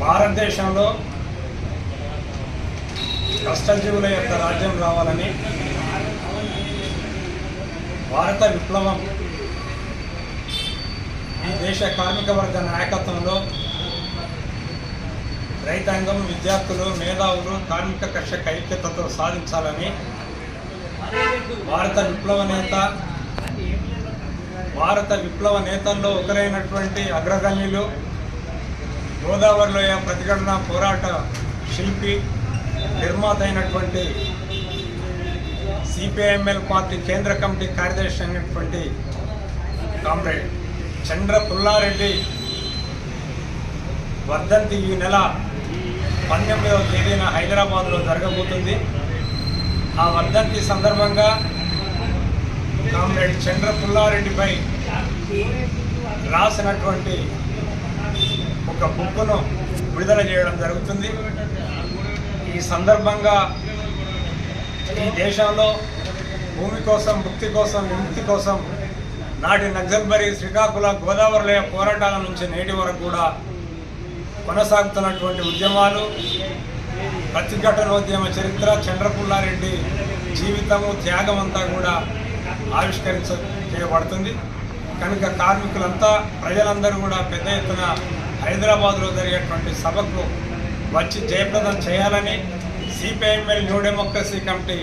భారతదేశంలో కష్టజీవుల యొక్క రాజ్యం రావాలని భారత విప్లవం ఈ దేశ కార్మిక వర్గ నాయకత్వంలో రైతాంగం విద్యార్థులు మేధావులు కార్మిక కర్షక ఐక్యతతో సాధించాలని భారత విప్లవ నేత భారత విప్లవ నేతల్లో ఒకరైనటువంటి అగ్రగణ్యులు గోదావరిలోయ ప్రతిఘటన పోరాట శిల్పి నిర్మాత అయినటువంటి సిపిఐఎంఎల్ పార్టీ కేంద్ర కమిటీ కార్యదర్శి అయినటువంటి కామ్రేడ్ చంద్ర పుల్లారెడ్డి వర్ధంతి ఈ నెల పంతొమ్మిదవ తేదీన హైదరాబాద్లో జరగబోతుంది. ఆ వర్ధంతి సందర్భంగా కామ్రేడ్ చంద్ర పుల్లారెడ్డిపై రాసినటువంటి ఒక గుంపును విడుదల చేయడం జరుగుతుంది. ఈ సందర్భంగా ఈ దేశంలో భూమి కోసం ముక్తి కోసం విముక్తి కోసం నాటి నక్సల్బరి శ్రీకాకుళ గోదావరిలో పోరాటాల నుంచి నేటి వరకు కూడా కొనసాగుతున్నటువంటి ఉద్యమాలు ప్రతిఘటనోద్యమ చరిత్ర చంద్రపుల్లారెడ్డి జీవితము త్యాగం అంతా కూడా ఆవిష్కరించ చేయబడుతుంది. కనుక కార్మికులంతా ప్రజలందరూ కూడా పెద్ద ఎత్తున హైదరాబాద్లో జరిగేటువంటి సభకు వచ్చి జయప్రదం చేయాలని సిపిఐఎంఎల్ న్యూ డెమోక్రసీ కమిటీ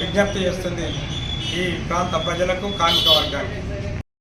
విజ్ఞప్తి చేస్తుంది ఈ ప్రాంత ప్రజలకు కార్మిక వర్గానికి.